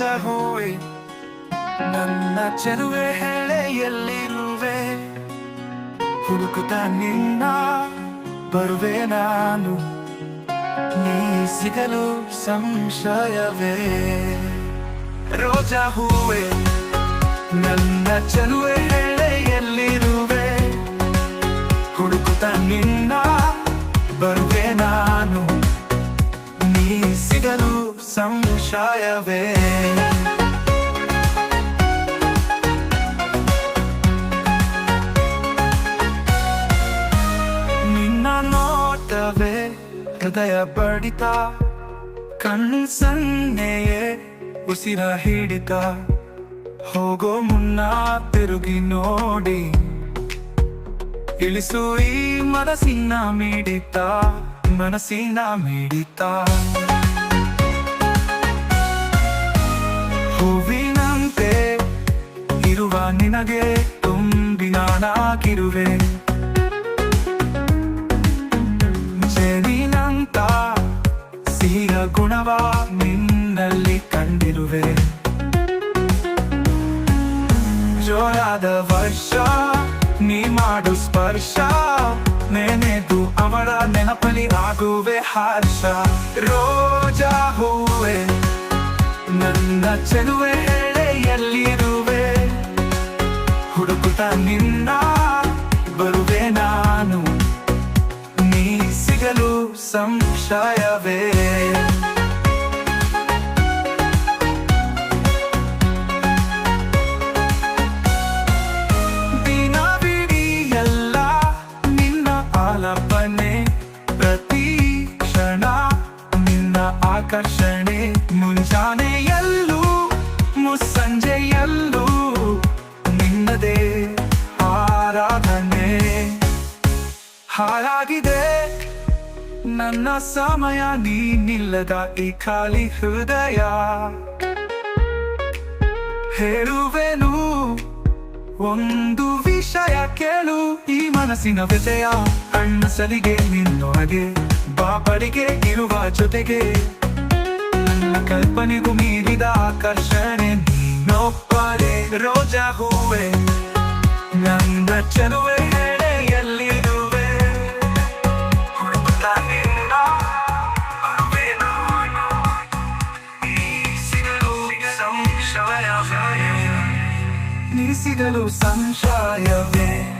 ಹೂವೆ ನನ್ನ ಚೆಲುವೆ ಹೇಳೆ ಹುಡುಕುತ್ತ ನಿನ್ನ ಬರುವೆ ನಾನು ನೀ ಸಿಗಲು ಸಂಶಯವೇ ರೋಜ ಹೂವೆ ನನ್ನ ಚೆಲುವೆ ಹೇಳೆ ಎಲ್ಲಿರುವೆ ಹುಡುಕುತ್ತಾ ನಿನ್ನ ಬರುವೆ ನಾನು ಸಿಗಲು ಸಂಶಯವೇ? ನಿನ್ನ ನೋಟವೇ ಹೃದಯ ಬಡಿತ ಕಣ್ಣು ಸನ್ನೆಯೇ ಉಸಿರ ಹಿಡಿತ. ಹೋಗೋ ಮುನ್ನ ತಿರುಗಿ ನೋಡಿ, ಇಳಿಸು ಈ ಮನಸ್ಸಿನ ಮಿಡಿತ. ಮನಸ್ಸಿನ ಮಿಡಿತ. ಹೂವಿನಂತೆ ಇರುವ ನಿನಗೆ ತುಂಬಿ ನಾನಾಗಿರುವೆ ಜನಿನಂತ ಸಿಹಿಯ ಗುಣವ ನಿನ್ನಲ್ಲಿ ಕಂಡಿರುವೆ. ಜೋರಾದ ವರ್ಷ, ನೀ ಮಾಡು ಸ್ಪರ್ಶ. ನೆನೆದು ಅವಳ ನೆನಪಲಿ ಆಗುವೆ ಹರ್ಷ. ರೋಜಾ ಹೂವೆ, ನನ್ನ ಚೆಲುವೆ ಎಳೆಯಲ್ಲಿರುವೆ ಹುಡುಕುತ್ತ ನಿನ್ನ ಬರುವೆ ನಾನು. ನೀ ಸಿಗಲು ಸಂಶಯವೇ ಆಕರ್ಷಣೆ, ಮುಂಜಾನೆಯಲ್ಲೂ, ಮುಸ್ಸಂಜೆಯಲ್ಲೂ ನಿನ್ನದೆ ಆರಾಧನೆ. ಹಾಳಾಗಿದೆ ನನ್ನ ಸಮಯ, ನೀನಿಲ್ಲದ ಈ ಖಾಲಿ ಹೃದಯ. ಹೇಳುವೆನು, ಒಂದು ವಿಷಯ ಕೇಳು, ಈ ಮನಸ್ಸಿನ ಅಣ್ಣ ಸಲಿಗೆ ನಿನ್ನೊಳಗೆ ಬಾಬಳಿಗೆ ಇರುವ ಜೊತೆಗೆ. ಕಲ್ಪನೆಗೂ ಮೀರಿದ ಆಕರ್ಷಣೆ ನೀನೊಬ್ಬರೇ ರೋಜಾ ಹೂವೆ. ನನ್ನ ಚೆಲುವೆ ಎಲ್ಲಿರುವೆ ಸಿಗಲು ಸಂಶಯವೇ.